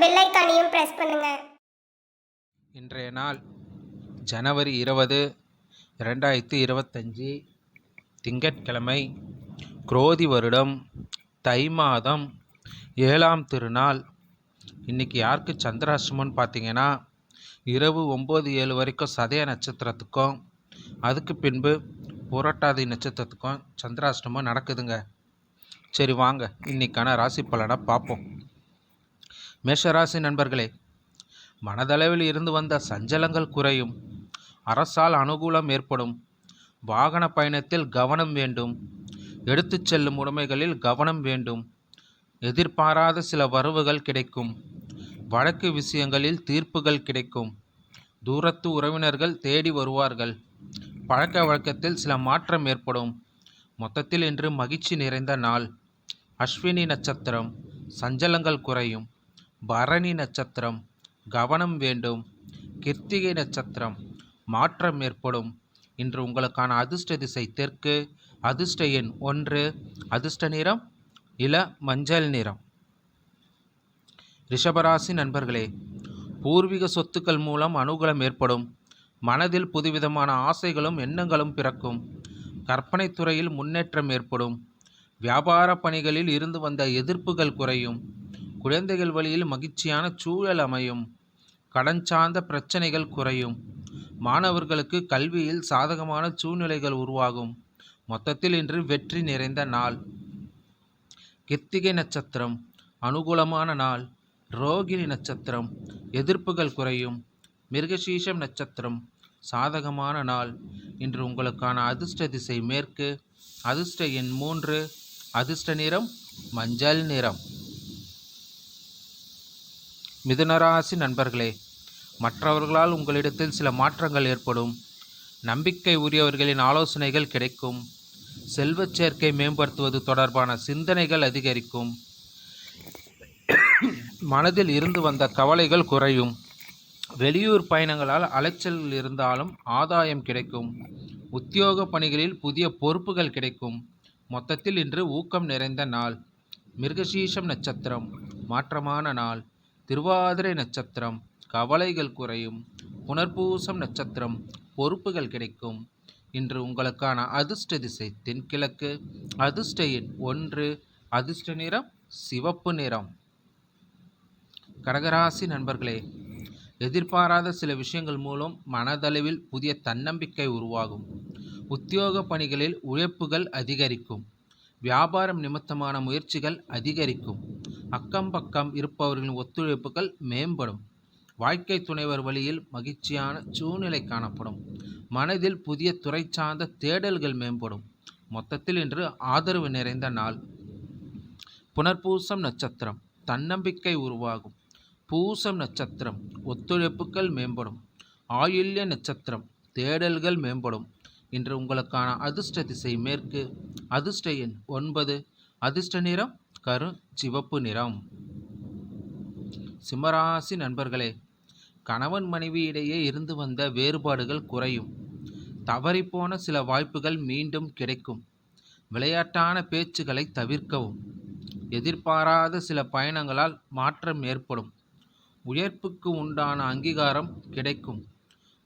Bell ஐக்கானையும் press பண்ணுங்க. இன்றைய நாள் ஜனவரி இருபது இரண்டாயிரத்து இருபத்தஞ்சி திங்கட்கிழமை குரோதி வருடம் தை மாதம் ஏழாம் திருநாள். இன்றைக்கி யாருக்கு சந்திராஷ்டமம்னு பார்த்தீங்கன்னா இரவு ஒம்பது ஏழு வரைக்கும் சதய நட்சத்திரத்துக்கும் அதுக்கு பின்பு புரட்டாதி நட்சத்திரத்துக்கும் சந்திராஷ்டமம் நடக்குதுங்க. சரி வாங்க இன்னைக்கான ராசி பலனை பார்ப்போம். மேஷராசி நண்பர்களே மனதளவில் இருந்து வந்த சஞ்சலங்கள் குறையும். அரசால் அனுகூலம் ஏற்படும். வாகன பயணத்தில் கவனம் வேண்டும். எடுத்துச் செல்லும் உடைமைகளில் கவனம் வேண்டும். எதிர்பாராத சில வரவுகள் கிடைக்கும். வழக்கு விஷயங்களில் தீர்ப்புகள் கிடைக்கும். தூரத்து உறவினர்கள் தேடி வருவார்கள். பழக்க வழக்கத்தில் சில மாற்றம் ஏற்படும். மொத்தத்தில் இன்று மகிழ்ச்சி நிறைந்த நாள். அஸ்வினி நட்சத்திரம். சஞ்சலங்கள் குறையும். பரணி நட்சத்திரம் கவனம் வேண்டும். கிருத்திகை நட்சத்திரம் மாற்றம் ஏற்படும். இன்று உங்களுக்கான அதிர்ஷ்ட திசை தெற்கு அதிர்ஷ்ட எண் ஒன்று அதிர்ஷ்ட நிறம் இள மஞ்சள் நிறம். ரிஷபராசி நண்பர்களே பூர்வீக சொத்துக்கள் மூலம் அனுகூலம் ஏற்படும். மனதில் புதுவிதமான ஆசைகளும் எண்ணங்களும் பிறக்கும். கற்பனை துறையில் முன்னேற்றம் ஏற்படும். வியாபார பணிகளில் இருந்து வந்த எதிர்ப்புகள் குறையும். குழந்தைகள் வழியில் மகிழ்ச்சியான சூழல் அமையும். கடன் சார்ந்த பிரச்சனைகள் குறையும். மாணவர்களுக்கு கல்வியில் சாதகமான சூழ்நிலைகள் உருவாகும். மொத்தத்தில் இன்று வெற்றி நிறைந்த நாள். கித்திகை நட்சத்திரம் அனுகூலமான நாள். ரோகிணி நட்சத்திரம் எதிர்ப்புகள் குறையும். மிருகசீஷம் நட்சத்திரம் சாதகமான நாள். இன்று உங்களுக்கான அதிர்ஷ்ட திசை மேற்கு. அதிர்ஷ்ட எண் மூன்று. அதிர்ஷ்ட நிறம் மஞ்சள் நிறம். மிதுனராசி நண்பர்களே மற்றவர்களால் உங்களிடத்தில் சில மாற்றங்கள் ஏற்படும். நம்பிக்கை உரியவர்களின் ஆலோசனைகள் கிடைக்கும். செல்வச் சேர்க்கை மேம்படுத்துவது தொடர்பான சிந்தனைகள் அதிகரிக்கும். மனதில் இருந்து வந்த கவலைகள் குறையும். வெளியூர் பயணங்களால் அலைச்சல் இருந்தாலும் ஆதாயம் கிடைக்கும். உத்தியோக பணிகளில் புதிய பொறுப்புகள் கிடைக்கும். மொத்தத்தில் இன்று ஊக்கம் நிறைந்த நாள். மிருகசீஷம் நட்சத்திரம். மாற்றமான நாள். திருவாதிரை நட்சத்திரம் கவலைகள் குறையும் புனர்பூசம் நட்சத்திரம் பொறுப்புகள் கிடைக்கும். இன்று உங்களுக்கான அதிர்ஷ்ட திசை தென்கிழக்கு அதிர்ஷ்ட எண் ஒன்று அதிர்ஷ்ட நிறம் சிவப்பு நிறம். கடகராசி நண்பர்களே எதிர்பாராத சில விஷயங்கள் மூலம் மனதளவில் புதிய தன்னம்பிக்கை உருவாகும். உத்தியோக பணிகளில் உழைப்புகள் அதிகரிக்கும். வியாபாரம் நிமித்தமான முயற்சிகள் அதிகரிக்கும். அக்கம் பக்கம் இருப்பவர்களின் ஒத்துழைப்புகள் மேம்படும். வாழ்க்கை துணைவர் வழியில் மகிழ்ச்சியான சூழ்நிலை காணப்படும். மனதில் புதிய துறை சார்ந்த தேடல்கள் மேம்படும். மொத்தத்தில் இன்று ஆதரவு நிறைந்த நாள். புனர்பூசம் நட்சத்திரம். தன்னம்பிக்கை உருவாகும். பூசம் நட்சத்திரம். ஒத்துழைப்புகள் மேம்படும். ஆயுள்ய நட்சத்திரம். தேடல்கள் மேம்படும். இன்று உங்களுக்கான அதிர்ஷ்ட திசை மேற்கு. அதிர்ஷ்ட எண் ஒன்பது. அதிர்ஷ்ட நிறம் கரு சிவப்பு நிறம். சிம்மராசி நண்பர்களே கணவன் மனைவி இடையே இருந்து வந்த வேறுபாடுகள் குறையும். தவறிப்போன சில வாய்ப்புகள் மீண்டும் கிடைக்கும். விளையாட்டான பேச்சுகளை தவிர்க்கவும். எதிர்பாராத சில பயணங்களால் மாற்றம் ஏற்படும். உயர்ப்புக்கு உண்டான அங்கீகாரம் கிடைக்கும்.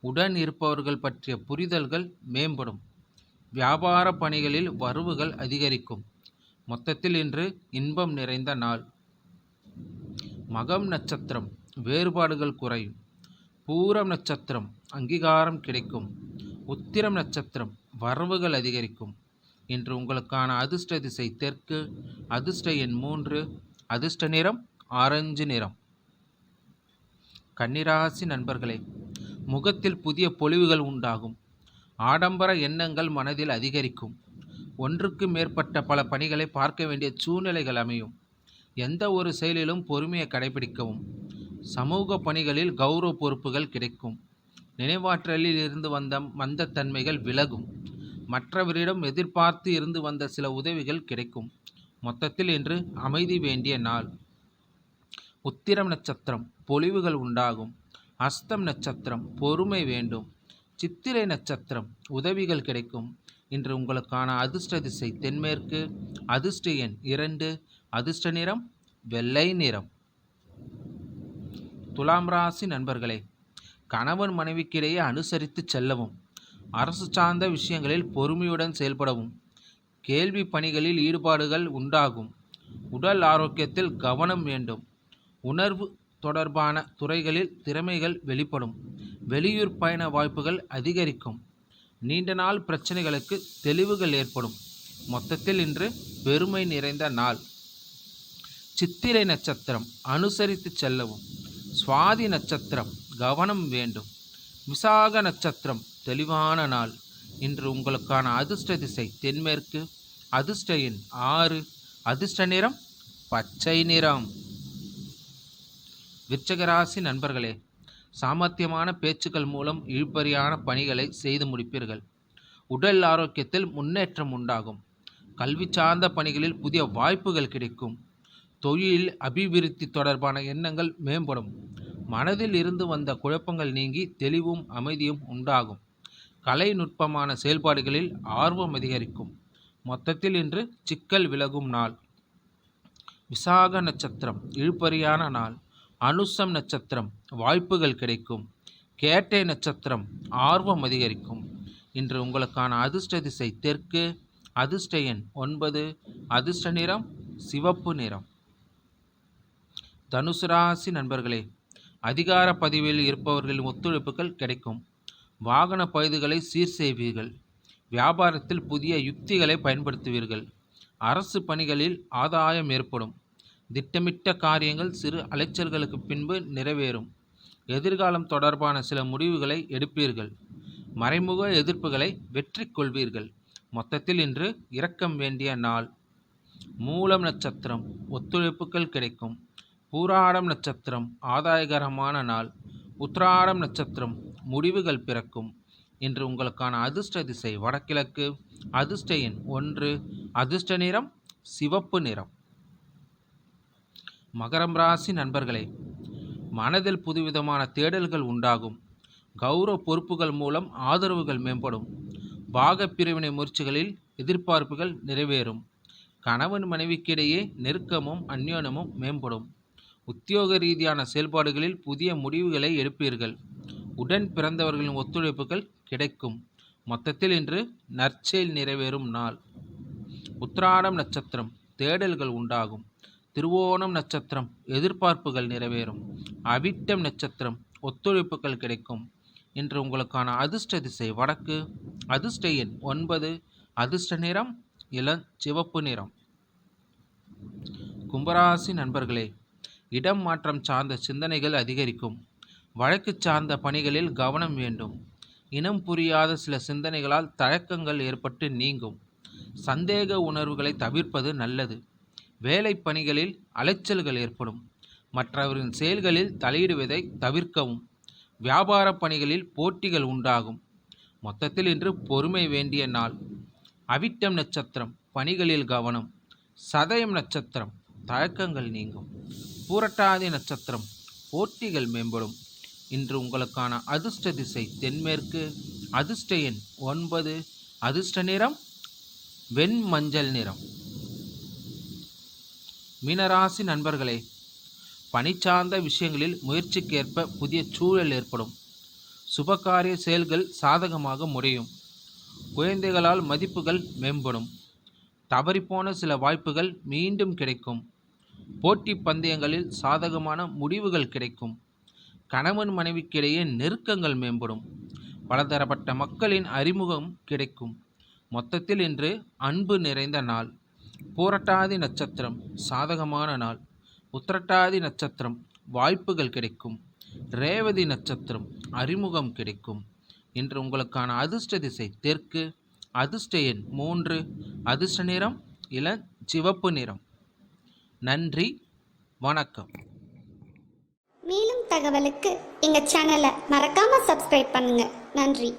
உடன் இருப்பவர்கள் பற்றிய புரிதல்கள் மேம்படும். வியாபார பணிகளில் வரவுகள் அதிகரிக்கும். மொத்தத்தில் இன்று இன்பம் நிறைந்த நாள். மகம் நட்சத்திரம் வேறுபாடுகள் குறையும். பூரம் நட்சத்திரம் அங்கீகாரம் கிடைக்கும். உத்திரம் நட்சத்திரம் வரவுகள் அதிகரிக்கும் இன்று உங்களுக்கான அதிர்ஷ்ட திசை தெற்கு அதிர்ஷ்ட எண் மூன்று அதிர்ஷ்ட நிறம் ஆரஞ்சு நிறம். கன்னிராசி நண்பர்களே முகத்தில் புதிய பொலிவுகள் உண்டாகும். ஆடம்பர எண்ணங்கள் மனதில் அதிகரிக்கும். ஒன்றுக்கு மேற்பட்ட பல பணிகளை பார்க்க வேண்டிய சூழ்நிலைகள் அமையும். எந்த ஒரு செயலிலும் பொறுமையை கடைபிடிக்கவும். சமூக பணிகளில் கௌரவ பொறுப்புகள் கிடைக்கும். நினைவாற்றலில் இருந்து வந்த மந்தத்தன்மைகள் விலகும். மற்றவரிடம் எதிர்பார்த்து இருந்து வந்த சில உதவிகள் கிடைக்கும். மொத்தத்தில் இன்று அமைதி வேண்டிய நாள். உத்திரம் நட்சத்திரம் பொலிவுகள் உண்டாகும். அஸ்தம் நட்சத்திரம் பொறுமை வேண்டும். சித்திரை நட்சத்திரம் உதவிகள் கிடைக்கும். இன்று உங்களுக்கான அதிர்ஷ்ட திசை தென்மேற்கு. அதிர்ஷ்ட எண் இரண்டு. அதிர்ஷ்ட நிறம் வெள்ளை நிறம். துலாம் ராசி நண்பர்களே கணவன் மனைவிக்கிடையே அனுசரித்து செல்லவும் அரசு சார்ந்த விஷயங்களில் பொறுமையுடன் செயல்படவும் கேள்வி பணிகளில் ஈடுபாடுகள் உண்டாகும் உடல் ஆரோக்கியத்தில் கவனம் வேண்டும் உணர்வு தொடர்பான துறைகளில் திறமைகள் வெளிப்படும் வெளியூர் பயண வாய்ப்புகள் அதிகரிக்கும். நீண்ட நாள் பிரச்சனைகளுக்கு தெளிவுகள் ஏற்படும். மொத்தத்தில் இன்று பெருமை நிறைந்த நாள். சித்திரை நட்சத்திரம் அனுசரித்து செல்லவும். சுவாதி நட்சத்திரம் கவனம் வேண்டும். விசாக நட்சத்திரம் தெளிவான நாள். இன்று உங்களுக்கான அதிர்ஷ்ட திசை தென்மேற்கு. அதிர்ஷ்ட எண் ஆறு. அதிர்ஷ்ட நிறம் பச்சை நிறம். விருச்சகராசி நண்பர்களே சாமர்த்தியமான பேச்சுக்கள் மூலம் இழுபறியான பணிகளை செய்து முடிப்பீர்கள். உடல் ஆரோக்கியத்தில் முன்னேற்றம் உண்டாகும். கல்வி சார்ந்த பணிகளில் புதிய வாய்ப்புகள் கிடைக்கும். தொழில் அபிவிருத்தி தொடர்பான எண்ணங்கள் மேம்படும். மனதில் இருந்து வந்த குழப்பங்கள் நீங்கி தெளிவும் அமைதியும் உண்டாகும். கலை நுட்பமான செயல்பாடுகளில் ஆர்வம் அதிகரிக்கும். மொத்தத்தில் இன்று சிக்கல் விலகும் நாள். விசாக நட்சத்திரம் இழுபறியான நாள். அனுசம் நட்சத்திரம் வாய்ப்புகள் கிடைக்கும். கேட்டை நட்சத்திரம் ஆர்வம் அதிகரிக்கும். இன்று உங்களுக்கான அதிர்ஷ்ட திசை தெற்கு அதிர்ஷ்ட எண் ஒன்பது அதிர்ஷ்ட நிறம் சிவப்பு நிறம். தனுசு ராசி நண்பர்களே அதிகார பதிவில் இருப்பவர்களின் ஒத்துழைப்புகள் கிடைக்கும். வாகன பழுதுகளை சீர் செய்வீர்கள் வியாபாரத்தில் புதிய யுக்திகளை பயன்படுத்துவீர்கள். அரசு பணிகளில் ஆதாயம் ஏற்படும். திட்டமிட்ட காரியங்கள் சிறு அலைச்சல்களுக்கு பின்பு நிறைவேறும். எதிர்காலம் தொடர்பான சில முடிவுகளை எடுப்பீர்கள். மறைமுக எதிர்ப்புகளை வெற்றி கொள்வீர்கள். மொத்தத்தில் இன்று இரக்கம் வேண்டிய நாள். மூலம் நட்சத்திரம் ஒத்துழைப்புகள் கிடைக்கும். பூராடம் நட்சத்திரம் ஆதாயகரமான நாள். உத்திராடம் நட்சத்திரம் முடிவுகள் பிறக்கும். இன்று உங்களுக்கான அதிர்ஷ்ட திசை வடகிழக்கு. அதிர்ஷ்ட எண் ஒன்று அதிர்ஷ்ட நிறம் சிவப்பு நிறம். மகரம் ராசி நண்பர்களே மனதில் புதுவிதமான தேடல்கள் உண்டாகும். கௌரவ பொறுப்புகள் மூலம் ஆதரவுகள் மேம்படும். பாகப் பிரிவினை முயற்சிகளில் எதிர்பார்ப்புகள் நிறைவேறும். கணவன் மனைவிக்கிடையே நெருக்கமும் அந்யோனமும் மேம்படும். உத்தியோக ரீதியான செயல்பாடுகளில் புதிய முடிவுகளை எடுப்பீர்கள். உடன் பிறந்தவர்களின் ஒத்துழைப்புகள் கிடைக்கும். மொத்தத்தில் இன்று நற்செயல் நிறைவேறும் நாள். உத்திராடம் நட்சத்திரம் தேடல்கள் உண்டாகும். திருவோணம் நட்சத்திரம் எதிர்பார்ப்புகள் நிறைவேறும். அவிட்டம் நட்சத்திரம் ஒத்துழைப்புகள் கிடைக்கும். இன்று உங்களுக்கான அதிர்ஷ்ட திசை வடக்கு. அதிர்ஷ்ட எண் ஒன்பது. அதிர்ஷ்ட நிறம் இளம் சிவப்பு நிறம். கும்பராசி நண்பர்களே இடம் மாற்றம் சார்ந்த சிந்தனைகள் அதிகரிக்கும். வழக்கு சார்ந்த பணிகளில் கவனம் வேண்டும். இனம் புரியாத சில சிந்தனைகளால் தயக்கங்கள் ஏற்பட்டு நீங்கும். சந்தேக உணர்வுகளை தவிர்ப்பது நல்லது. வேலை பணிகளில் அலைச்சல்கள் ஏற்படும். மற்றவரின் செயல்களில் தலையிடுவதை தவிர்க்கவும். வியாபார பணிகளில் போட்டிகள் உண்டாகும். மொத்தத்தில் இன்று பொறுமை வேண்டிய நாள். அவிட்டம் நட்சத்திரம் பணிகளில் கவனம். சதயம் நட்சத்திரம் தயக்கங்கள் நீங்கும். பூரட்டாதி நட்சத்திரம் போட்டிகள் மேம்படும். இன்று உங்களுக்கான அதிர்ஷ்ட திசை தென்மேற்கு. அதிர்ஷ்ட எண் ஒன்பது. அதிர்ஷ்ட நிறம் வெண் மஞ்சள் நிறம். மீனராசி நண்பர்களே பணி சார்ந்த விஷயங்களில் முயற்சிக்கேற்ப புதிய சூழல் ஏற்படும். சுபகாரிய செயல்கள் சாதகமாக முடியும் குழந்தைகளால் மதிப்புகள் மேம்படும். தவறிப்போன சில வாய்ப்புகள் மீண்டும் கிடைக்கும். போட்டி பந்தயங்களில் சாதகமான முடிவுகள் கிடைக்கும். கணவன் மனைவிக்கிடையே நெருக்கங்கள் மேம்படும். பலதரப்பட்ட மக்களின் அறிமுகம் கிடைக்கும். மொத்தத்தில் இன்று அன்பு நிறைந்த நாள். பூரட்டாதி நட்சத்திரம் சாதகமான நாள். உத்திரட்டாதி நட்சத்திரம் வாய்ப்புகள் கிடைக்கும். ரேவதி நட்சத்திரம் அறிமுகம் கிடைக்கும். இன்று உங்களுக்கான அதிர்ஷ்ட திசை தெற்கு அதிர்ஷ்ட எண் மூன்று அதிர்ஷ்ட நிறம் இள சிவப்பு நிறம். நன்றி வணக்கம். மேலும் தகவலுக்கு எங்கள் சேனலை மறக்காமல் சப்ஸ்கிரைப் பண்ணுங்கள் நன்றி.